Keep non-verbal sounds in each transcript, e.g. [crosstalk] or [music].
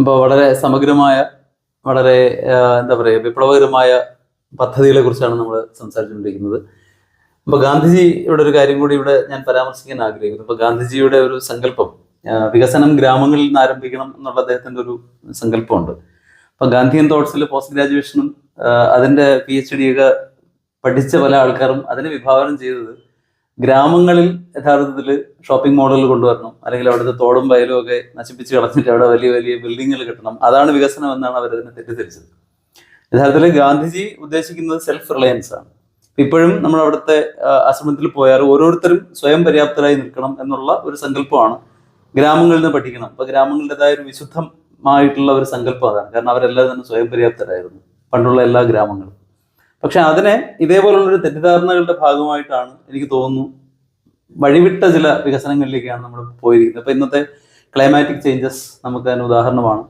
ഇപ്പോൾ വളരെ സമഗ്രമായ വളരെ എന്താ പറയുക വിപ്ലവകരമായ പദ്ധതികളെ കുറിച്ചാണ് നമ്മൾ സംസാരിച്ചുകൊണ്ടിരിക്കുന്നത്. അപ്പോൾ ഗാന്ധിജിയുടെ ഒരു കാര്യം കൂടി ഇവിടെ ഞാൻ പരാമർശിക്കാൻ ആഗ്രഹിക്കുന്നു. ഇപ്പോൾ ഗാന്ധിജിയുടെ ഒരു സങ്കല്പം വികസനം ഗ്രാമങ്ങളിൽ നിന്ന് ആരംഭിക്കണം എന്നുള്ള അദ്ദേഹത്തിന്റെ ഒരു സങ്കല്പമുണ്ട്. അപ്പൊ ഗാന്ധിയൻ തോട്ട്സിൽ പോസ്റ്റ് ഗ്രാജുവേഷനും അതിന്റെ പി എച്ച് ഡി ഒക്കെ പഠിച്ച പല ആൾക്കാരും അതിനെ വിഭാവനം ചെയ്തത് ഗ്രാമങ്ങളിൽ യഥാർത്ഥത്തിൽ ഷോപ്പിംഗ് മോഡൽ കൊണ്ടുവരണം. അല്ലെങ്കിൽ അവിടുത്തെ തോടും വയലും ഒക്കെ നശിപ്പിച്ച് കളഞ്ഞിട്ട് അവിടെ വലിയ വലിയ ബിൽഡിങ്ങുകൾ കെട്ടണം. അതാണ് വികസനം എന്നാണ് അവർ അതിനെ തെറ്റിദ്ധരിച്ചത്. യഥാർത്ഥത്തിൽ ഗാന്ധിജി ഉദ്ദേശിക്കുന്നത് സെൽഫ് റിലയൻസ് ആണ്. ഇപ്പോഴും നമ്മൾ അവിടുത്തെ ആശ്രമത്തിൽ പോയാൽ ഓരോരുത്തരും സ്വയം പര്യാപ്തരായി നിൽക്കണം എന്നുള്ള ഒരു സങ്കല്പമാണ് ഗ്രാമങ്ങളിൽ നിന്ന് പഠിക്കണം. അപ്പൊ ഗ്രാമങ്ങളുടേതായ ഒരു വിശുദ്ധമായിട്ടുള്ള ഒരു സങ്കല്പം അതാണ്. കാരണം അവരെല്ലാവരും തന്നെ സ്വയം പര്യാപ്തരായിരുന്നു. പണ്ടുള്ള എല്ലാ ഗ്രാമങ്ങളും. പക്ഷെ അതിനെ ഇതേപോലുള്ളൊരു തെറ്റിദ്ധാരണകളുടെ ഭാഗമായിട്ടാണ് എനിക്ക് തോന്നുന്നു വഴിവിട്ട ചില വികസനങ്ങളിലേക്കാണ് നമ്മൾ പോയിരിക്കുന്നത്. അപ്പൊ ഇന്നത്തെ ക്ലൈമാറ്റിക് ചേഞ്ചസ് നമുക്ക് അതിന് ഉദാഹരണമാണ്.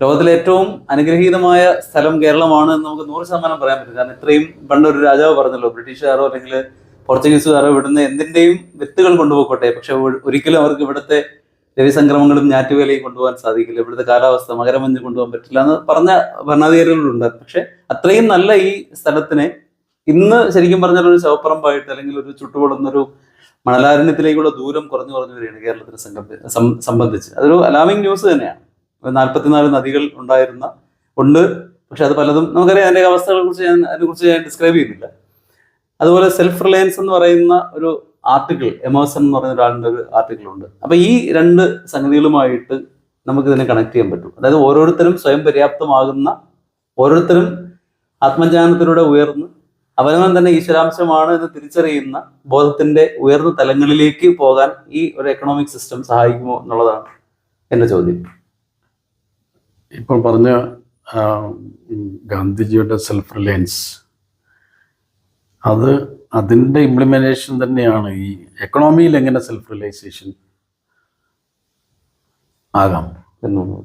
ലോകത്തിലെ ഏറ്റവും അനുഗ്രഹീതമായ സ്ഥലം കേരളമാണ് എന്ന് നമുക്ക് നൂറ് ശതമാനം പറയാൻ പറ്റും. കാരണം ഇത്രയും പണ്ട് ഒരു രാജാവ് പറഞ്ഞല്ലോ ബ്രിട്ടീഷുകാരോ അല്ലെങ്കിൽ പോർച്ചുഗീസുകാരോ ഇവിടുന്ന് എന്തിന്റെയും വിത്തുകൾ കൊണ്ടുപോയിക്കോട്ടെ. പക്ഷെ ഒരിക്കലും അവർക്ക് ഇവിടുത്തെ രവിസംക്രമങ്ങളും ഞാറ്റുവേലയും കൊണ്ടുപോകാൻ സാധിക്കില്ല. ഇവിടുത്തെ കാലാവസ്ഥ മകരമഞ്ഞ് കൊണ്ടുപോകാൻ പറ്റില്ല എന്ന് പറഞ്ഞ ഭരണാധികാരികളുണ്ട്. പക്ഷെ അത്രയും നല്ല ഈ സ്ഥലത്തിനെ ഇന്ന് ശരിക്കും പറഞ്ഞാൽ ഒരു ശവപ്പറമ്പായിട്ട് അല്ലെങ്കിൽ ഒരു ചുട്ടുപൊടുന്നൊരു മണലാരണ്യത്തിലേക്കുള്ള ദൂരം കുറഞ്ഞു കുറഞ്ഞു വരികയാണ് കേരളത്തിനെ സംബന്ധിച്ച്. അതൊരു അലാമിംഗ് ന്യൂസ് തന്നെയാണ്. നാൽപ്പത്തിനാല് നദികൾ ഉണ്ടായിരുന്ന ഉണ്ട്. പക്ഷെ അത് പലതും നമുക്കറിയാം അതിന്റെ അവസ്ഥകളെ കുറിച്ച് ഞാൻ അതിനെക്കുറിച്ച് ഞാൻ ഡിസ്ക്രൈബ് ചെയ്യുന്നില്ല. അതുപോലെ സെൽഫ് റിലയൻസ് എന്ന് പറയുന്ന ഒരു ആർട്ടിക്കിൾ എമേഴ്സൺ എന്ന് പറയുന്ന ഒരാളുടെ ഒരു ആർട്ടിക്കിൾ ഉണ്ട് അപ്പൊ ഈ രണ്ട് സംഗതികളുമായിട്ട് നമുക്ക് ഇതിനെ കണക്ട് ചെയ്യാൻ പറ്റും. അതായത് ഓരോരുത്തരും സ്വയം പര്യാപ്തമാകുന്ന ഓരോരുത്തരും ആത്മജ്ഞാനത്തിലൂടെ ഉയർന്ന് അവനവൻ തന്നെ ഈശ്വരാംശമാണ് എന്ന് തിരിച്ചറിയുന്ന ബോധത്തിന്റെ ഉയർന്ന തലങ്ങളിലേക്ക് പോകാൻ ഈ ഒരു എക്കണോമിക് സിസ്റ്റം സഹായിക്കുമോ എന്നുള്ളതാണ് എന്റെ ചോദ്യം. ഇപ്പോൾ പറഞ്ഞ ഗാന്ധിജിയുടെ സെൽഫ് റിലയൻസ് അത് അതിന്റെ ഇംപ്ലിമെന്റേഷൻ തന്നെയാണ് ഈ എക്കണോമിയിൽ എങ്ങനെ സെൽഫ് റിയലൈസേഷൻ ആകാം എന്നുള്ളത്.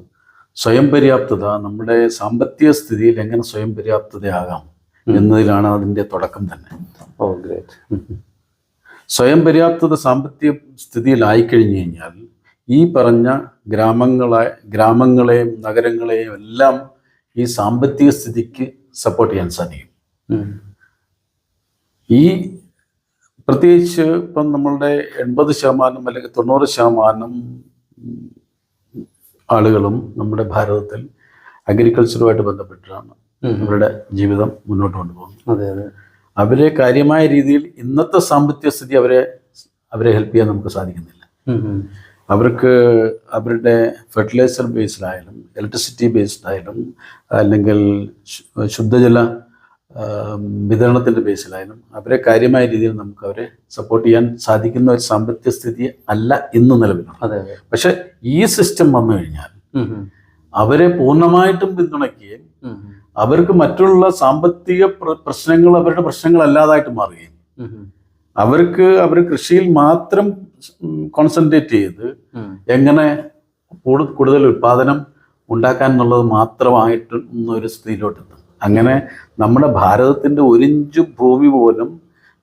സ്വയം പര്യാപ്തത നമ്മുടെ സാമ്പത്തിക സ്ഥിതിയിൽ എങ്ങനെ സ്വയം പര്യാപ്തതയാകാം. എന്നതിലാണ് അതിന്റെ തുടക്കം തന്നെ. ഓ ഗ്രേറ്റ് സ്വയം പര്യാപ്തത സാമ്പത്തിക സ്ഥിതിയിലായിക്കഴിഞ്ഞു കഴിഞ്ഞാൽ ഈ പറഞ്ഞ ഗ്രാമങ്ങളെ ഗ്രാമങ്ങളെയും നഗരങ്ങളെയും എല്ലാം ഈ സാമ്പത്തിക സ്ഥിതിക്ക് സപ്പോർട്ട് ചെയ്യാൻ സാധിക്കും. ഈ പ്രത്യേകിച്ച് ഇപ്പം നമ്മളുടെ എൺപത് ശതമാനം അല്ലെങ്കിൽ തൊണ്ണൂറ് ശതമാനം ആളുകളും നമ്മുടെ ഭാരതത്തിൽ അഗ്രികൾച്ചറുമായിട്ട് ബന്ധപ്പെട്ടിട്ടാണ് അവരുടെ ജീവിതം മുന്നോട്ട് കൊണ്ടുപോകുന്നത്. അതെ അതെ. അവരെ കാര്യമായ രീതിയിൽ ഇന്നത്തെ സാമ്പത്തിക സ്ഥിതി അവരെ അവരെ ഹെൽപ്പ് ചെയ്യാൻ നമുക്ക് സാധിക്കുന്നില്ല. അവർക്ക് അവരുടെ ഫെർട്ടിലൈസർ ബേസ്ഡായാലും ഇലക്ട്രിസിറ്റി ബേസ്ഡായാലും അല്ലെങ്കിൽ ശുദ്ധജല വിതരണത്തിന്റെ ബേസിലായാലും അവരെ കാര്യമായ രീതിയിൽ നമുക്ക് അവരെ സപ്പോർട്ട് ചെയ്യാൻ സാധിക്കുന്ന ഒരു സാമ്പത്തിക സ്ഥിതി അല്ല ഇന്ന് നിലവിലുള്ളത് പക്ഷെ ഈ സിസ്റ്റം വന്നു കഴിഞ്ഞാൽ. അവരെ പൂർണമായിട്ടും പിന്തുണയ്ക്കുകയും. അവർക്ക് മറ്റുള്ള സാമ്പത്തിക പ്രശ്നങ്ങൾ അവരുടെ പ്രശ്നങ്ങൾ അല്ലാതായിട്ട് മാറുകയും. അവർക്ക് അവർ കൃഷിയിൽ മാത്രം കോൺസെൻട്രേറ്റ് ചെയ്ത് എങ്ങനെ കൂടുതൽ ഉൽപാദനം ഉണ്ടാക്കാൻ എന്നുള്ളത് മാത്രമായിട്ട് ഒരു സ്ഥിതിയിലോട്ടെത്തും അങ്ങനെ നമ്മുടെ ഭാരതത്തിന്റെ ഒരിഞ്ച് ഭൂമി പോലും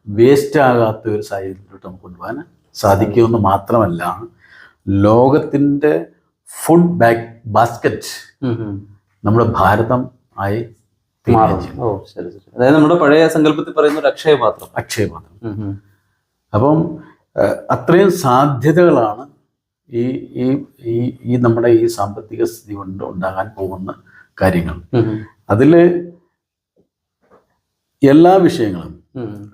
വേസ്റ്റ് ആകാത്ത ഒരു സാഹചര്യത്തിലോട്ട് നമുക്ക് കൊണ്ടുപോകാൻ സാധിക്കുമെന്ന് മാത്രമല്ല ലോകത്തിന്റെ ഫുഡ് ബാക്ക് ബാസ്ക്കറ്റ്. നമ്മുടെ ഭാരതം ആയി അതായത് നമ്മുടെ പഴയ സങ്കല്പത്തിൽ പറയുന്ന ഒരു അക്ഷയപാത്രം അക്ഷയപാത്രം. അപ്പം അത്രയും സാധ്യതകളാണ് ഈ ഈ ഈ നമ്മുടെ ഈ സാമ്പത്തിക സ്ഥിതി കൊണ്ട് ഉണ്ടാകാൻ പോകുന്ന കാര്യങ്ങൾ. അതിൽ എല്ലാ വിഷയങ്ങളും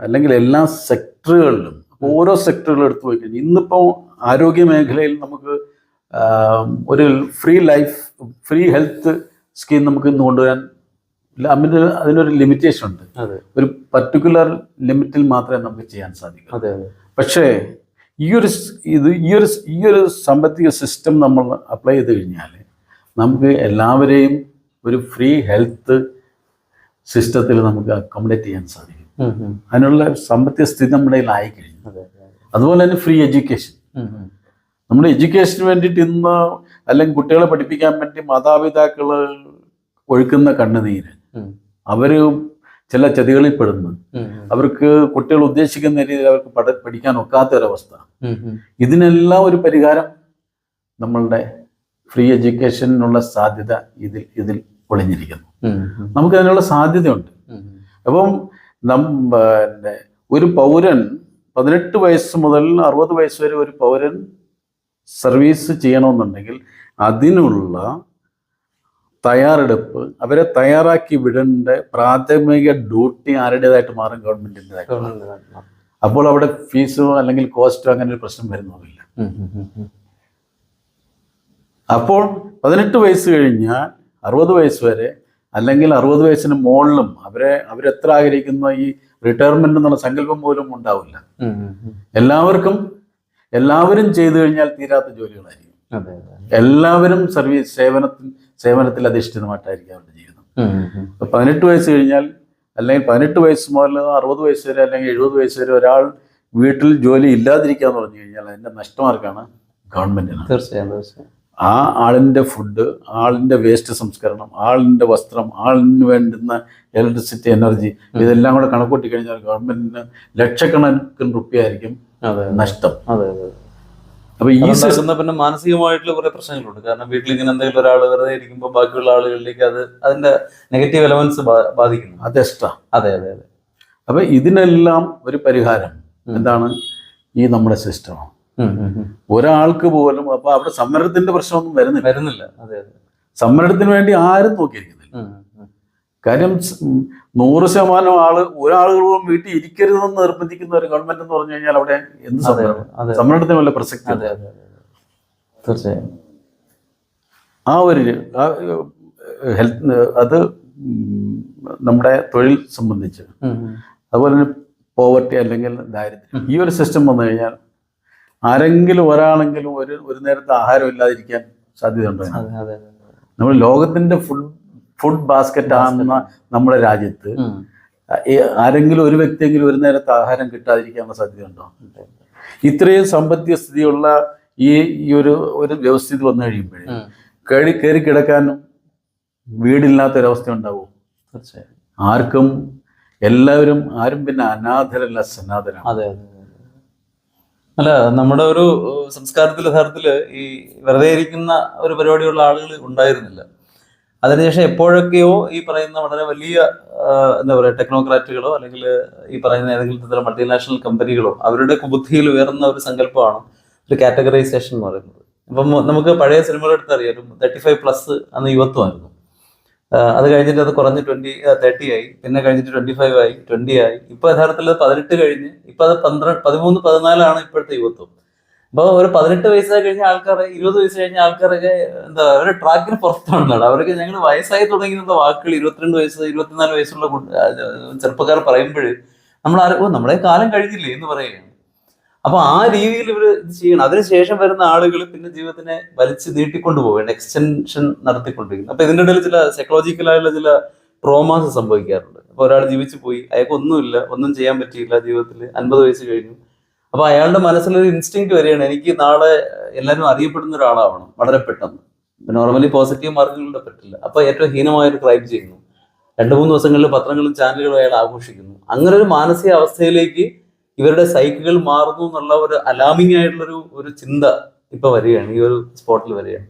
അല്ലെങ്കിൽ എല്ലാ സെക്ടറുകളിലും ഓരോ സെക്ടറുകളും എടുത്തു പോയി കഴിഞ്ഞാൽ ഇന്നിപ്പോൾ ആരോഗ്യ മേഖലയിൽ നമുക്ക് ഒരു free life free health scheme നമുക്ക് ഇന്ന് കൊണ്ടുവരാൻ അതിന് അതിനൊരു ലിമിറ്റേഷൻ ഉണ്ട്. ഒരു പർട്ടിക്കുലർ ലിമിറ്റിൽ മാത്രമേ നമുക്ക് ചെയ്യാൻ സാധിക്കൂ. പക്ഷേ ഈ ഒരു ഇത് ഈ ഒരു ഈ ഒരു സാമ്പത്തിക സിസ്റ്റം നമ്മൾ അപ്ലൈ ചെയ്ത് കഴിഞ്ഞാൽ നമുക്ക് എല്ലാവരെയും ഒരു ഫ്രീ ഹെൽത്ത് സിസ്റ്റത്തിൽ നമുക്ക് അക്കോമഡേറ്റ് ചെയ്യാൻ സാധിക്കും. അതിനുള്ള സാമ്പത്തിക സ്ഥിതി നമ്മുടെ ആയി അതെ. അതുപോലെ തന്നെ ഫ്രീ എഡ്യൂക്കേഷൻ. നമ്മുടെ എഡ്യൂക്കേഷന് വേണ്ടിയിട്ട് ഇന്ന് അല്ലെങ്കിൽ കുട്ടികളെ പഠിപ്പിക്കാൻ വേണ്ടി മാതാപിതാക്കൾ ഒഴുക്കുന്ന കണ്ണുനീര് അവർ ചില ചതികളിൽ പെടുന്നു. അവർക്ക് കുട്ടികൾ ഉദ്ദേശിക്കുന്ന രീതിയിൽ അവർക്ക് പഠ പഠിക്കാൻ ഒക്കാത്ത ഒരവസ്ഥ. ഇതിനെല്ലാം ഒരു പരിഹാരം നമ്മളുടെ ഫ്രീ എഡ്യൂക്കേഷനുള്ള സാധ്യത ഇതിൽ ഇതിൽ ഒളിഞ്ഞിരിക്കുന്നു നമുക്ക് അതിനുള്ള സാധ്യതയുണ്ട്. അപ്പം നം പിന്നെ ഒരു പൗരൻ പതിനെട്ട് വയസ്സ് മുതൽ അറുപത് വയസ്സ് വരെ ഒരു പൗരൻ സർവീസ് ചെയ്യണമെന്നുണ്ടെങ്കിൽ അതിനുള്ള തയ്യാറെടുപ്പ് അവരെ തയ്യാറാക്കി വിടേണ്ട പ്രാഥമിക ഡ്യൂട്ടി ആരുടേതായിട്ട് മാറും ഗവൺമെന്റിന്റെതായിട്ട്. അപ്പോൾ അവിടെ ഫീസോ അല്ലെങ്കിൽ കോസ്റ്റോ അങ്ങനെ ഒരു പ്രശ്നം വരുന്നതുമില്ല. അപ്പോൾ പതിനെട്ട് വയസ്സ് കഴിഞ്ഞാൽ അറുപത് വയസ്സ് വരെ അല്ലെങ്കിൽ അറുപത് വയസ്സിന് മുകളിലും അവരെ അവരെത്ര ആഗ്രഹിക്കുന്ന ഈ റിട്ടയർമെന്റ് എന്നുള്ള സങ്കല്പം പോലും ഉണ്ടാവില്ല. എല്ലാവർക്കും എല്ലാവരും ചെയ്തു കഴിഞ്ഞാൽ തീരാത്ത ജോലികളായിരിക്കും. എല്ലാവരും സർവീസ് സേവനത്തിൽ സേവനത്തിൽ അധിഷ്ഠിതമായിട്ടായിരിക്കും അവരുടെ ജീവിതം. പതിനെട്ട് വയസ്സ് കഴിഞ്ഞാൽ അല്ലെങ്കിൽ പതിനെട്ട് വയസ്സ് മുതൽ അറുപത് വയസ്സ് വരെ അല്ലെങ്കിൽ എഴുപത് വയസ്സ് വരെ ഒരാൾ വീട്ടിൽ ജോലി ഇല്ലാതിരിക്കുക എന്ന് പറഞ്ഞു കഴിഞ്ഞാൽ അതിന്റെ നഷ്ടമാർക്കാണ് ഗവൺമെന്റിന് തീർച്ചയായും തീർച്ചയായും. ആ ആളിന്റെ ഫുഡ് ആളിന്റെ വേസ്റ്റ് സംസ്കരണം ആളിന്റെ വസ്ത്രം ആളിന് വേണ്ടുന്ന ഇലക്ട്രിസിറ്റി എനർജി ഇതെല്ലാം കൂടെ കണക്കൂട്ടി കഴിഞ്ഞാൽ ഗവൺമെന്റിന് ലക്ഷക്കണക്കിന് റുപ്യ ആയിരിക്കും നഷ്ടം. അതെ അതെ. അപ്പൊ ഈ പിന്നെ മാനസികമായിട്ടുള്ള കുറെ പ്രശ്നങ്ങളുണ്ട്. കാരണം വീട്ടിൽ ഇങ്ങനെ എന്തെങ്കിലും ഒരാൾ വെറുതെ ഇരിക്കുമ്പോൾ ബാക്കിയുള്ള ആളുകളിലേക്ക് അത് അതിന്റെ നെഗറ്റീവ് എലമെന്റ്സ് ബാധിക്കുന്നു. അത് എക്സ്ട്രാ അതെ അതെ അതെ. അപ്പൊ ഇതിനെല്ലാം ഒരു പരിഹാരം എന്താണ്? ഈ നമ്മുടെ സിസ്റ്റം ഉം, ഉം, ഉം. ഒരാൾക്ക് പോലും അപ്പൊ അവിടെ സമരത്തിന്റെ പ്രശ്നമൊന്നും വരുന്നില്ല. വരുന്നില്ല. സമരത്തിന് വേണ്ടി ആരും നോക്കിയിരിക്കുന്നില്ല. കാര്യം നൂറ് ശതമാനം ആൾ ഒരാളുകളും വീട്ടിൽ ഇരിക്കരുതെന്ന് നിർബന്ധിക്കുന്ന ഒരു ഗവൺമെന്റ് എന്ന് പറഞ്ഞു കഴിഞ്ഞാൽ അവിടെ എന്ത് സമരം സമരത്തിന് വല്ല പ്രസക്തി തീർച്ചയായും. ആ ഒരു ഹെൽത്ത് അത് നമ്മുടെ തൊഴിൽ സംബന്ധിച്ച്. അതുപോലെ തന്നെ പോവർട്ടി അല്ലെങ്കിൽ ദാരിദ്ര്യം. ഈ ഒരു സിസ്റ്റം വന്നു കഴിഞ്ഞാൽ ആരെങ്കിലും ഒരാളെങ്കിലും ഒരു ഒരു നേരത്തെ ആഹാരം ഇല്ലാതിരിക്കാൻ സാധ്യതയുണ്ടോ? നമ്മൾ ലോകത്തിന്റെ ഫുഡ് ഫുഡ് ബാസ്ക്കറ്റ് ആകുന്ന നമ്മുടെ രാജ്യത്ത് ആരെങ്കിലും ഒരു വ്യക്തിയെങ്കിലും ഒരു നേരത്തെ ആഹാരം കിട്ടാതിരിക്കാനുള്ള സാധ്യതയുണ്ടോ? ഇത്രയും സമ്പദ്യ സ്ഥിതിയുള്ള ഈ ഈ ഒരു ഒരു വ്യവസ്ഥിതി വന്നു കഴിയുമ്പോഴേ കേറി കയറി കിടക്കാനും വീടില്ലാത്തൊരവസ്ഥ ഉണ്ടാവും തീർച്ചയായും. ആർക്കും എല്ലാവരും ആരും പിന്നെ അനാഥരല്ല അതെ. അല്ല നമ്മുടെ ഒരു സംസ്കാരത്തിൽ യഥാർത്ഥത്തിൽ ഈ വെറുതെ ഇരിക്കുന്ന ഒരു പരിപാടിയുള്ള ആളുകൾ ഉണ്ടായിരുന്നില്ല. അതിനുശേഷം എപ്പോഴൊക്കെയോ ഈ പറയുന്ന വളരെ വലിയ എന്താ പറയുക ടെക്നോക്രാറ്റുകളോ അല്ലെങ്കിൽ ഈ പറയുന്ന ഏതെങ്കിലും തരത്തിലുള്ള മൾട്ടിനാഷണൽ കമ്പനികളോ അവരുടെ ബുദ്ധിയിൽ ഉയർന്ന ഒരു സങ്കല്പമാണ് ഒരു കാറ്റഗറൈസേഷൻ എന്ന് പറയുന്നത്. അപ്പം നമുക്ക് പഴയ സിനിമകൾ എടുത്തറിയാം ഒരു തേർട്ടി ഫൈവ് പ്ലസ് അന്ന് യുവത്വമായിരുന്നു. അത് കഴിഞ്ഞിട്ട് അത് കുറഞ്ഞ് ട്വന്റി തേർട്ടി ആയി. പിന്നെ കഴിഞ്ഞിട്ട് ട്വന്റി ഫൈവ് ആയി ട്വന്റി ആയി. ഇപ്പൊ യഥാർത്ഥത്തിൽ പതിനെട്ട് കഴിഞ്ഞ് ഇപ്പൊ അത് പന്ത്രണ്ട് പതിമൂന്ന് പതിനാലാണ് ഇപ്പോഴത്തെ യുവത്വം. അപ്പോൾ ഒരു പതിനെട്ട് വയസ്സായി കഴിഞ്ഞ ആൾക്കാർ ഇരുപത് വയസ്സ് കഴിഞ്ഞ ആൾക്കാരൊക്കെ എന്താ ഒരു ട്രാക്കിന് പുറത്താണെന്നാണ് അവരൊക്കെ ഞങ്ങൾ വയസ്സായി തുടങ്ങിയിരുന്ന വാക്കുകൾ ഇരുപത്തിരണ്ട് വയസ്സ് ഇരുപത്തിനാല് വയസ്സുള്ള ചെറുപ്പക്കാർ പറയുമ്പോൾ നമ്മൾ ആരും നമ്മുടെ കാലം കഴിഞ്ഞില്ലേ എന്ന് പറയുകയാണ്. അപ്പൊ ആ രീതിയിൽ ഇവർ ഇത് ചെയ്യണം. അതിനുശേഷം വരുന്ന ആളുകൾ പിന്നെ ജീവിതത്തിനെ വലിച്ചു നീട്ടിക്കൊണ്ടു പോവുകയാണ് എക്സ്റ്റൻഷൻ നടത്തിക്കൊണ്ടിരിക്കുന്നു. അപ്പൊ ഇതിന്റെ ഇടയിൽ ചില സൈക്കോളജിക്കലായുള്ള ചില ട്രോമാസ് സംഭവിക്കാറുണ്ട്. അപ്പൊ ഒരാൾ ജീവിച്ചു പോയി അയാൾക്ക് ഒന്നുമില്ല ഒന്നും ചെയ്യാൻ പറ്റിയില്ല ജീവിതത്തിൽ അൻപത് വയസ്സ് കഴിഞ്ഞു. അപ്പൊ അയാളുടെ മനസ്സിലൊരു ഇൻസ്റ്റിങ് വരികയാണ് എനിക്ക് നാളെ എല്ലാവരും അറിയപ്പെടുന്ന ഒരാളാവണം വളരെ പെട്ടെന്ന്. നോർമലി പോസിറ്റീവ് മാർക്കുകളുടെ പറ്റില്ല. അപ്പൊ ഏറ്റവും ഹീനമായ ഒരു ക്രൈം ചെയ്യുന്നു. രണ്ടു മൂന്ന് ദിവസങ്ങളിൽ പത്രങ്ങളും ചാനലുകളും അയാൾ ആഘോഷിക്കുന്നു. അങ്ങനെ ഒരു മാനസിക അവസ്ഥയിലേക്ക് ഇവരുടെ സൈക്കുകൾ മാറുന്നു എന്നുള്ള ഒരു അലാമിങ് ആയിട്ടുള്ളൊരു ഒരു ചിന്ത ഇപ്പൊ വരികയാണ് ഈ ഒരു സ്പോട്ടിൽ വരികയാണ്.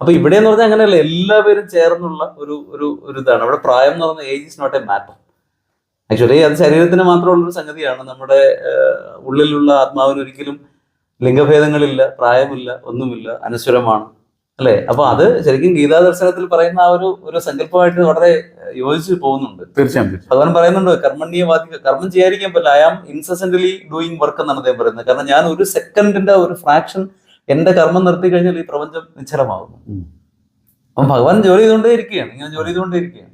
അപ്പൊ ഇവിടെ എന്ന് പറഞ്ഞാൽ അങ്ങനെയല്ല എല്ലാവരും ചേർന്നുള്ള ഒരു ഒരു ഒരു ഇതാണ്. അവിടെ പ്രായം എന്ന് പറഞ്ഞാൽ age is not a matter actually അത് ശരീരത്തിന് മാത്രമുള്ള ഒരു സംഗതിയാണ്. നമ്മുടെ ഉള്ളിലുള്ള ആത്മാവിന് ഒരിക്കലും ലിംഗഭേദങ്ങളില്ല പ്രായമില്ല ഒന്നുമില്ല അനശ്വരമാണ്. അല്ലെ? അപ്പൊ അത് ശരിക്കും ഗീതാ ദർശനത്തിൽ പറയുന്ന ആ ഒരു ഒരു സങ്കല്പമായിട്ട് വളരെ യോജിച്ച് പോകുന്നുണ്ട്. തീർച്ചയായും ഭഗവാൻ പറയുന്നുണ്ട് കർമ്മണ്യവാദി കർമ്മം ചെയ്യാതിരിക്കാൻ പറ്റില്ല. I am incessantly doing work എന്നാണ് അദ്ദേഹം പറയുന്നത്. കാരണം ഞാൻ ഒരു സെക്കൻഡിന്റെ ഒരു ഫ്രാക്ഷൻ എന്റെ കർമ്മം നിർത്തി കഴിഞ്ഞാൽ ഈ പ്രപഞ്ചം നിശ്ചലമാകുന്നു. ഉം. അപ്പം ഭഗവാൻ ജോലി ചെയ്തുകൊണ്ടേ ഇരിക്കുകയാണ് ഇങ്ങനെ ജോലി ചെയ്തുകൊണ്ടേ ഇരിക്കുകയാണ്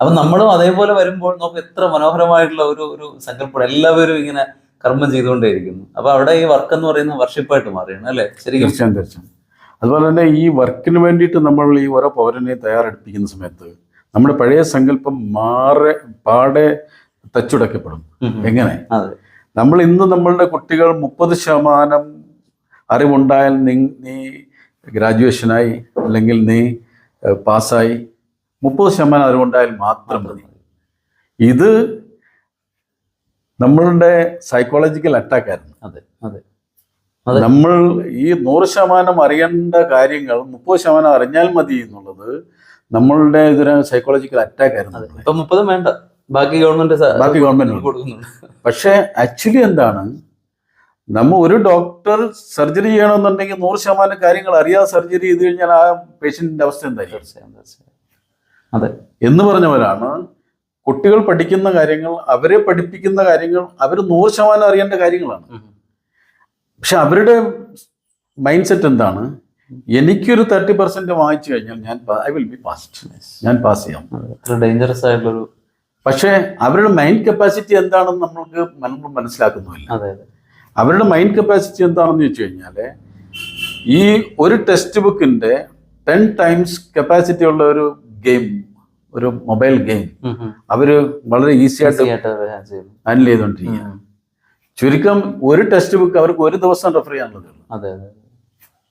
അപ്പൊ നമ്മളും അതേപോലെ വരുമ്പോൾ നമുക്ക് എത്ര മനോഹരമായിട്ടുള്ള ഒരു ഒരു സങ്കല്പം. എല്ലാവരും ഇങ്ങനെ കർമ്മം ചെയ്തുകൊണ്ടേ ഇരിക്കുന്നു അപ്പൊ അവിടെ ഈ വർക്ക് എന്ന് പറയുന്നത് വർഷിപ്പായിട്ട് മാറിയാണ് അല്ലെ? ശരിക്കും? തീർച്ചയായും തീർച്ചയായും. അതുപോലെ തന്നെ ഈ വർക്കിന് വേണ്ടിയിട്ട് നമ്മൾ ഈ ഓരോ പൗരനെ തയ്യാറെടുപ്പിക്കുന്ന സമയത്ത് നമ്മുടെ പഴയ സങ്കല്പം മാറെ പാടെ തച്ചുടക്കപ്പെടും. എങ്ങനെ? നമ്മൾ ഇന്ന് നമ്മളുടെ കുട്ടികൾ മുപ്പത് ശതമാനം അറിവുണ്ടായാൽ നീ നീ ഗ്രാജുവേഷനായി അല്ലെങ്കിൽ നീ പാസ്സായി മുപ്പത് ശതമാനം അറിവുണ്ടായാൽ മാത്രം മതി. ഇത് നമ്മളുടെ സൈക്കോളജിക്കൽ അറ്റാക്കായിരുന്നു അതെ അതെ. നമ്മൾ ഈ നൂറ് ശതമാനം അറിയേണ്ട കാര്യങ്ങൾ മുപ്പത് ശതമാനം അറിഞ്ഞാൽ മതി എന്നുള്ളത് നമ്മളുടെ ഇതൊരു സൈക്കോളജിക്കൽ അറ്റാക്ക് ആയിരുന്നു ഇപ്പൊ മുപ്പതും വേണ്ട. ബാക്കി ഗവൺമെന്റ് ബാക്കി ഗവൺമെന്റ് കൊടുക്കുന്നുണ്ട്. പക്ഷേ ആക്ച്വലി എന്താണ്? നമ്മ ഒരു ഡോക്ടർ സർജറി ചെയ്യണമെന്നുണ്ടെങ്കിൽ നൂറ് ശതമാനം കാര്യങ്ങൾ അറിയാതെ സർജറി ചെയ്ത് കഴിഞ്ഞാൽ ആ പേഷ്യന്റിന്റെ അവസ്ഥ എന്തായിരിക്കും? അതെ. എന്ന് പറഞ്ഞവരാണ് കുട്ടികൾ പഠിക്കുന്ന കാര്യങ്ങൾ അവരെ പഠിപ്പിക്കുന്ന കാര്യങ്ങൾ അവർ നൂറ് ശതമാനം അറിയേണ്ട കാര്യങ്ങളാണ്. പക്ഷെ അവരുടെ മൈൻഡ് സെറ്റ് എന്താണ്? എനിക്കൊരു തേർട്ടി പെർസെന്റ് വാങ്ങിച്ചു കഴിഞ്ഞാൽ ഞാൻ ഐ വിൽ ബി പാസ്റ്റ് ഞാൻ പാസ് ചെയ്യാം. ഡേഞ്ചറസ് ആയിട്ടുള്ളൊരു പക്ഷേ അവരുടെ മൈൻഡ് കപ്പാസിറ്റി എന്താണെന്ന് നമ്മൾക്ക് നമ്മൾ മനസ്സിലാക്കുന്നില്ല. അവരുടെ മൈൻഡ് കപ്പാസിറ്റി എന്താണെന്ന് ചോദിച്ചു കഴിഞ്ഞാൽ ഈ ഒരു ടെക്സ്റ്റ് ബുക്കിന്റെ ടെൻ ടൈംസ് കപ്പാസിറ്റി ഉള്ള ഒരു ഗെയിം ഒരു മൊബൈൽ ഗെയിം. അവർ വളരെ ഈസി ആയിട്ട്. ഹാൻഡിൽ ചെയ്തുകൊണ്ടിരിക്കുക ഉം. ചുരുക്കം ഒരു ടെക്സ്റ്റ് ബുക്ക് അവർക്ക് ഒരു ദിവസം റെഫർ ചെയ്യാനുള്ളത് അതെ അതെ.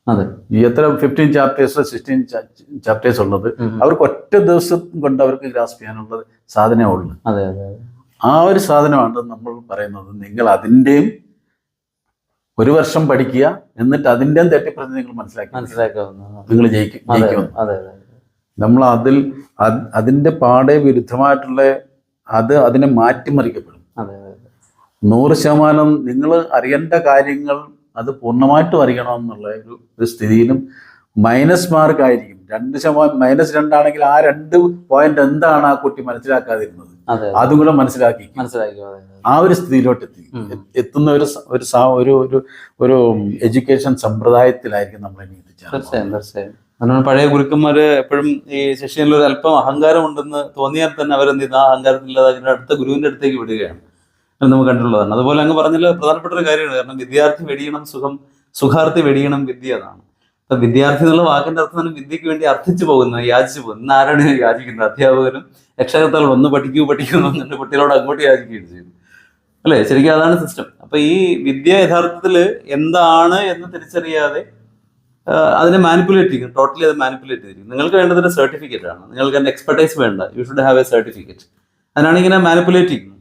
അതെ. എത്ര ഫിഫ്റ്റീൻ ചാപ്റ്റേഴ്സ് സിക്സ്റ്റീൻ ചാപ്റ്റേഴ്സ് ഉള്ളത് അവർക്ക് ഒറ്റ ദിവസം കൊണ്ട് അവർക്ക് ഗ്രാസ് ചെയ്യാനുള്ള സാധനമേ ഉള്ളൂ. അതെ അതെ ആ ഒരു സാധനമാണ് നമ്മൾ പറയുന്നത്. നിങ്ങൾ അതിന്റെയും ഒരു വർഷം പഠിക്കുക എന്നിട്ട് അതിന്റെയും തെറ്റിപ്പറഞ്ഞ് നിങ്ങൾ മനസ്സിലാക്കി. മനസ്സിലാക്കാവുന്ന നിങ്ങൾ ജയിക്കും ജയിക്കും നമ്മൾ അതിൽ അതിന്റെ അതിന്റെ പാടെ വിരുദ്ധമായിട്ടുള്ള അത് അതിനെ മാറ്റിമറിക്കപ്പെടും. നൂറ് ശതമാനം നിങ്ങൾ അറിയേണ്ട കാര്യങ്ങൾ അത് പൂർണമായിട്ടും അറിയണം എന്നുള്ള ഒരു ഒരു സ്ഥിതിയിലും മൈനസ് മാർക്ക് ആയിരിക്കും രണ്ട് ശതമാനം മൈനസ് രണ്ടാണെങ്കിൽ ആ രണ്ട് പോയിന്റ് എന്താണ് ആ കുട്ടി മനസ്സിലാക്കാതിരുന്നത്? അതെ കൂടെ മനസ്സിലാക്കി. മനസ്സിലാക്കും. ആ ഒരു സ്ഥിതിയിലോട്ട് എത്തി. എത്തുന്ന ഒരു ഒരു ഒരു ഒരു ഒരു എഡ്യൂക്കേഷൻ സമ്പ്രദായത്തിലായിരിക്കും നമ്മൾ ഇനി തീർച്ചയായും തീർച്ചയായും. പഴയ ഗുരുക്കന്മാര് എപ്പോഴും ഈ ശിഷ്യനിൽ ഒരു അല്പം അഹങ്കാരം ഉണ്ടെന്ന് തോന്നിയാൽ തന്നെ അവരെന്ത് ചെയ്യുന്ന ആ അഹങ്കാരത്തിൽ അതിന്റെ അടുത്ത ഗുരുവിന്റെ അടുത്തേക്ക് വിടുകയാണ്. നമുക്ക് കണ്ടിട്ടുള്ളതാണ്. അതുപോലെ അങ്ങ് പറഞ്ഞാൽ പ്രധാനപ്പെട്ട ഒരു കാര്യമാണ്. കാരണം വിദ്യാർത്ഥി വെടിയണം സുഖം സുഖാർത്ഥി വെടിയണം വിദ്യ അതാണ്. അപ്പൊ വിദ്യാർത്ഥി എന്നുള്ള വാക്കിന്റെ അർത്ഥം തന്നെ വിദ്യക്ക് വേണ്ടി അർത്ഥിച്ചു പോകുന്ന യാചിച്ചു പോകുന്നു. ഇന്ന് ആരാണ് യാചിക്കുന്നത്? അധ്യാപകരും രക്ഷകർത്താക്കൾ ഒന്ന് പഠിക്കൂ പഠിക്കൂ എന്നിട്ട് കുട്ടികളോട് അങ്ങോട്ട് യാചിക്കുകയും ചെയ്യും അല്ലേ? ശരിക്കും അതാണ് സിസ്റ്റം അപ്പൊ ഈ വിദ്യ യഥാർത്ഥത്തിൽ എന്താണ് എന്ന് തിരിച്ചറിയാതെ അതിനെ മാനിപ്പുലേറ്റ് ചെയ്യും. ടോട്ടലി അത് മാനിപ്പുലേറ്റ് ചെയ്തിരിക്കും നിങ്ങൾക്ക് വേണ്ടത് ഒരു സർട്ടിഫിക്കറ്റ് ആണ്. നിങ്ങൾക്ക് എന്റെ എക്സ്പെർട്ടൈസ് വേണ്ട. You should have a certificate അതിനാണ് ഇങ്ങനെ മാനിപ്പുലേറ്റ് ചെയ്യുന്നത്.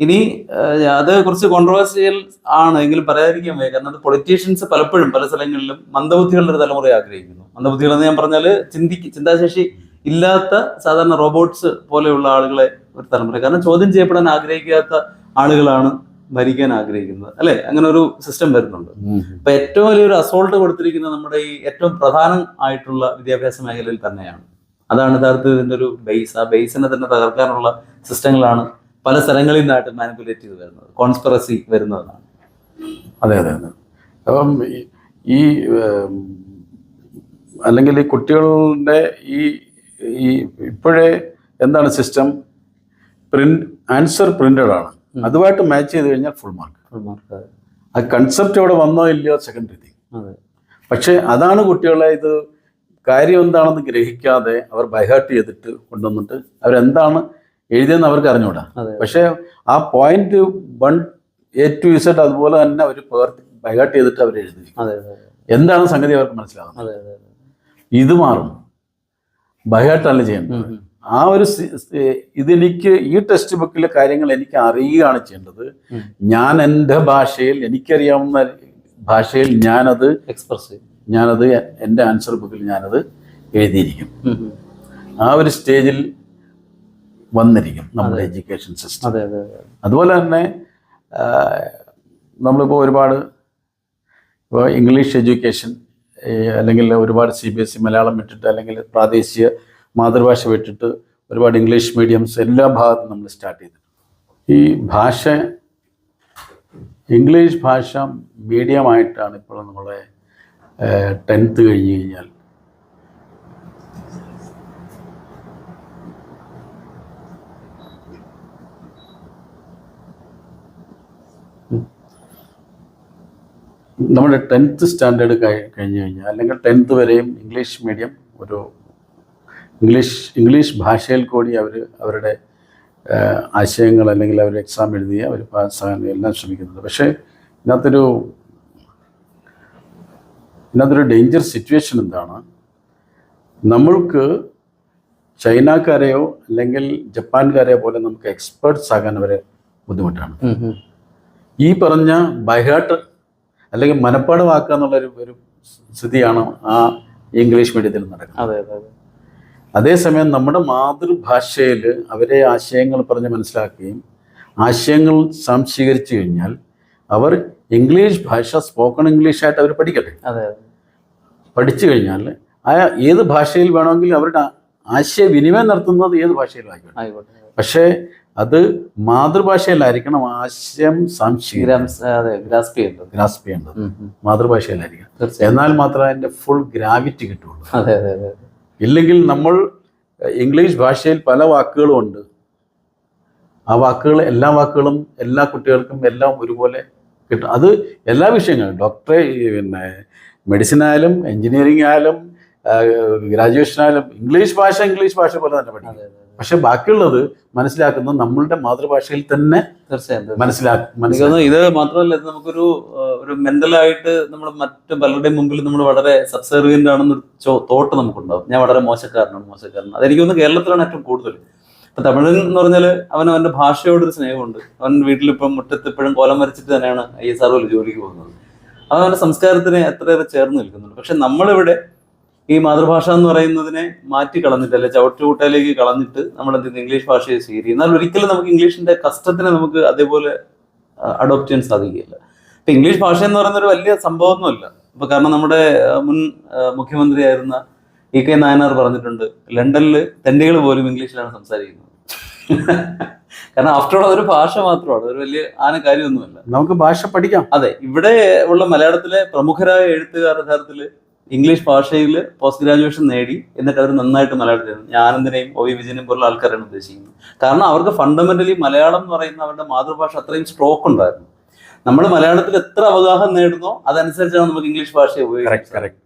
ഇനി അത് കുറച്ച് കോൺട്രവേഴ്സിയൽ ആണ് എങ്കിലും പറയാതിരിക്കാൻ വയ്യ. കാരണം അത് പൊളിറ്റീഷ്യൻസ് പലപ്പോഴും പല സ്ഥലങ്ങളിലും മന്ദബുദ്ധികളുടെ ഒരു തലമുറയെ ആഗ്രഹിക്കുന്നു. മന്ദബുദ്ധികൾ എന്ന് ഞാൻ പറഞ്ഞാൽ ചിന്തിക്ക് ചിന്താശേഷി ഇല്ലാത്ത സാധാരണ റോബോട്ട്സ് പോലെയുള്ള ആളുകളെ ഒരു തലമുറ കാരണം ചോദ്യം ചെയ്യപ്പെടാൻ ആഗ്രഹിക്കാത്ത ആളുകളാണ് ഭരിക്കാൻ ആഗ്രഹിക്കുന്നത്. അല്ലെ? അങ്ങനെ ഒരു സിസ്റ്റം വരുന്നുണ്ട് അപ്പൊ ഏറ്റവും വലിയൊരു അസോൾട്ട് കൊടുത്തിരിക്കുന്നത് നമ്മുടെ ഈ ഏറ്റവും പ്രധാനം ആയിട്ടുള്ള വിദ്യാഭ്യാസ മേഖലയിൽ തന്നെയാണ്. അതാണ് യഥാർത്ഥത്തിൽ ഇതിന്റെ ഒരു ബേസ് ആ ബേസിനെ തന്നെ തകർക്കാനുള്ള സിസ്റ്റങ്ങളാണ് പല സ്ഥലങ്ങളിൽ നിന്നായിട്ട് മാനിപ്പുലേറ്റ് ചെയ്ത് വരുന്നത്. കോൺസ്പിറസി വരുന്നതാണ്. അതെ അതെ അതെ. അപ്പം ഈ- അല്ലെങ്കിൽ ഈ കുട്ടികളുടെ ഈ ഈ ഇപ്പോഴേ എന്താണ് സിസ്റ്റം പ്രിന്റ് ആൻസർ പ്രിന്റഡ് ആണ്. അതുമായിട്ട് മാച്ച് ചെയ്ത് കഴിഞ്ഞാൽ ഫുൾ മാർക്ക് ഫുൾ മാർക്ക്. ആ കൺസെപ്റ്റ് അവിടെ വന്നോ ഇല്ലയോ സെക്കൻഡറി തിങ് പക്ഷേ അതാണ് കുട്ടികളെ ഇത് കാര്യം എന്താണെന്ന് ഗ്രഹിക്കാതെ അവർ ബൈഹാർട്ട് ചെയ്തിട്ട് കൊണ്ടുവന്നിട്ട് അവരെന്താണ് എഴുതിയെന്ന് അവർക്ക് അറിഞ്ഞുകൂടാ. പക്ഷെ ആ point one A to Z അതുപോലെ തന്നെ അവർ ബൈഹാർട്ട് ചെയ്തിട്ട് അവർ എഴുതി എന്താണ് സംഗതി അവർക്ക് മനസ്സിലാകുന്നത്? ഇത് മാറും. ബൈഹാർട്ടല്ല ചെയ്യേണ്ടത്. ഉം, ഉം. ആ ഒരു ഇതെനിക്ക് ഈ ടെക്സ്റ്റ് ബുക്കിലെ കാര്യങ്ങൾ എനിക്ക് അറിയുകയാണ് ചെയ്യേണ്ടത്. ഞാൻ എന്റെ ഭാഷയിൽ എനിക്കറിയാവുന്ന ഭാഷയിൽ ഞാനത് എക്സ്പ്രസ് ചെയ്യും. ഞാനത് എന്റെ ആൻസർ ബുക്കിൽ ഞാനത് എഴുതിയിരിക്കും. ആ ഒരു സ്റ്റേജിൽ വന്നിരിക്കും നമ്മുടെ എഡ്യൂക്കേഷൻ സിസ്റ്റം. അതെ അതെ അതെ. അതുപോലെ തന്നെ നമ്മളിപ്പോൾ ഒരുപാട് ഇപ്പോൾ ഇംഗ്ലീഷ് എഡ്യൂക്കേഷൻ അല്ലെങ്കിൽ ഒരുപാട് C B S E Malayalam വിട്ടിട്ട് അല്ലെങ്കിൽ പ്രാദേശിക മാതൃഭാഷ വിട്ടിട്ട് ഒരുപാട് ഇംഗ്ലീഷ് മീഡിയംസ് എല്ലാ ഭാഗത്തും നമ്മൾ സ്റ്റാർട്ട് ചെയ്തിട്ടുണ്ട്. ഈ ഭാഷ ഇംഗ്ലീഷ് ഭാഷ മീഡിയമായിട്ടാണ് ഇപ്പോൾ നമ്മളെ ടെൻത്ത് കഴിഞ്ഞ് കഴിഞ്ഞാൽ നമ്മുടെ ടെൻത്ത് സ്റ്റാൻഡേർഡ് കഴിഞ്ഞു കഴിഞ്ഞാൽ അല്ലെങ്കിൽ ടെൻത്ത് വരെയും ഇംഗ്ലീഷ് മീഡിയം ഒരു ഇംഗ്ലീഷ് ഇംഗ്ലീഷ് ഭാഷയിൽ കൂടി അവർ അവരുടെ ആശയങ്ങൾ അല്ലെങ്കിൽ അവർ എക്സാം എഴുതി അവർ പാസ്സാകാൻ എല്ലാം ശ്രമിക്കുന്നുണ്ട്. പക്ഷേ ഇതിനകത്തൊരു ഇതിനകത്തൊരു ഡേഞ്ചർ സിറ്റുവേഷൻ എന്താണ്? നമ്മൾക്ക് ചൈനക്കാരെയോ അല്ലെങ്കിൽ ജപ്പാൻകാരെയോ പോലെ നമുക്ക് എക്സ്പേർട്സ് ആകാൻ അവരെ ബുദ്ധിമുട്ടാണ്. ഈ പറഞ്ഞ ബൈഹാർട്ട് അല്ലെങ്കിൽ മനഃപ്പാടമാക്കുക എന്നുള്ളൊരു ഒരു സ്ഥിതിയാണ് ആ ഇംഗ്ലീഷ് മീഡിയത്തിൽ നടക്കുന്നത്. അതെ അതെ അതെ. അതേസമയം നമ്മുടെ മാതൃഭാഷയിൽ അവരെ ആശയങ്ങൾ പറഞ്ഞ് മനസ്സിലാക്കുകയും ആശയങ്ങൾ സംശീകരിച്ചു കഴിഞ്ഞാൽ അവർ ഇംഗ്ലീഷ് ഭാഷ സ്പോക്കൺ ഇംഗ്ലീഷ് ആയിട്ട് അവർ പഠിക്കട്ടെ. അതെ പഠിച്ചു കഴിഞ്ഞാൽ ആ ഏത് ഭാഷയിൽ വേണമെങ്കിലും അവരുടെ ആശയവിനിമയം നടത്തുന്നത് ഏത് ഭാഷയിലും ആയിക്കോട്ടെ. പക്ഷേ അത് മാതൃഭാഷയിലായിരിക്കണം ആശയം സംശയം. ഗ്രാസ്പ് ചെയ്യേണ്ടത്. ഗ്രാസ്പ് ചെയ്യേണ്ടത്. മാതൃഭാഷയിലായിരിക്കണം. എന്നാൽ മാത്രമേ അതിന്റെ ഫുൾ ഗ്രാവിറ്റി കിട്ടുള്ളൂ അതെ അതെ അതെ. ഇല്ലെങ്കിൽ നമ്മൾ ഇംഗ്ലീഷ് ഭാഷയിൽ പല വാക്കുകളും ഉണ്ട്. ആ വാക്കുകൾ എല്ലാ വാക്കുകളും എല്ലാ കുട്ടികൾക്കും എല്ലാം ഒരുപോലെ കിട്ടും. അത് എല്ലാ വിഷയങ്ങളും. ഡോക്ടറെ പിന്നെ മെഡിസിൻ ആയാലും എഞ്ചിനീയറിംഗ് ആയാലും ഗ്രാജുവേഷൻ ആയാലും ഇംഗ്ലീഷ് ഭാഷ ഇംഗ്ലീഷ് ഭാഷ പോലെ തന്നെ പഠിക്കും. പക്ഷെ ബാക്കിയുള്ളത് മനസ്സിലാക്കുന്നത് നമ്മളുടെ മാതൃഭാഷയിൽ തന്നെ തീർച്ചയായും. മനസ്സിലാക്കും ഇത് മാത്രമല്ല ഇത് നമുക്കൊരു ഒരു മെന്റലായിട്ട് നമ്മൾ മറ്റു പലരുടെയും മുമ്പിൽ നമ്മൾ വളരെ സബ്സർവിയന്റ് ആണെന്നൊരു തോട്ട് നമുക്കുണ്ടാവും. ഞാൻ വളരെ മോശക്കാരനാണ് മോശക്കാരൻ അതെനിക്ക് തോന്നുന്നു കേരളത്തിലാണ് ഏറ്റവും കൂടുതൽ. ഇപ്പൊ തമിഴൻ എന്ന് പറഞ്ഞാൽ അവൻ അവന്റെ ഭാഷയോട് ഒരു സ്നേഹമുണ്ട്. അവൻ വീട്ടിലിപ്പം മുറ്റത്ത് ഇപ്പോഴും കോലം വരച്ചിട്ട് തന്നെയാണ് ഐ എസ് ആർ ജോലിക്ക് പോകുന്നത്. അവൻ അവന്റെ സംസ്കാരത്തിന് എത്രയേറെ ചേർന്ന് നിൽക്കുന്നുണ്ട്. പക്ഷെ നമ്മളിവിടെ ഈ മാതൃഭാഷ എന്ന് പറയുന്നതിനെ മാറ്റി കളഞ്ഞിട്ട് അല്ലെ ചവിട്ടുകൂട്ടയിലേക്ക് കളഞ്ഞിട്ട് നമ്മൾ എന്ത്? ഇംഗ്ലീഷ് ഭാഷയെ സ്വീകരിക്കും എന്നാൽ ഒരിക്കലും നമുക്ക് ഇംഗ്ലീഷിന്റെ കഷ്ടത്തിനെ നമുക്ക് അതേപോലെ അഡോപ്റ്റ് ചെയ്യാൻ സാധിക്കില്ല. ഇപ്പൊ ഇംഗ്ലീഷ് ഭാഷ എന്ന് പറയുന്ന ഒരു വലിയ സംഭവമൊന്നുമല്ല. ഇപ്പൊ കാരണം നമ്മുടെ മുൻ മുഖ്യമന്ത്രി മുഖ്യമന്ത്രിയായിരുന്ന ഇ കെ നായനാർ പറഞ്ഞിട്ടുണ്ട് ലണ്ടനിൽ തെണ്ടികൾ പോലും ഇംഗ്ലീഷിലാണ് സംസാരിക്കുന്നത്. [laughs] കാരണം ആഫ്റ്റർ ഓൾ അതൊരു ഭാഷ മാത്രമാണ് ഒരു വലിയ ആന കാര്യമൊന്നുമല്ല നമുക്ക് ഭാഷ പഠിക്കാം. അതെ ഇവിടെ ഉള്ള മലയാളത്തിലെ പ്രമുഖരായ എഴുത്തുകാർ യഥാർത്ഥത്തിൽ ഇംഗ്ലീഷ് ഭാഷയിൽ പോസ്റ്റ് ഗ്രാജുവേഷൻ നേടി എന്നിട്ട് അവർ നന്നായിട്ട് മലയാളത്തിൽ ആനന്ദിനെയും ഒ വി വിജയനെയും പോലുള്ള ആൾക്കാരാണ് ഉദ്ദേശിക്കുന്നത്. കാരണം അവർക്ക് ഫണ്ടമെന്റലി മലയാളം എന്ന് പറയുന്ന അവരുടെ മാതൃഭാഷ അത്രയും സ്ട്രോക്ക് ഉണ്ടായിരുന്നു. നമ്മൾ മലയാളത്തിൽ എത്ര അവഗാഹം നേടുന്നോ അതനുസരിച്ചാണ് നമുക്ക് ഇംഗ്ലീഷ് ഭാഷയെ ഉപയോഗിക്കുന്നത്.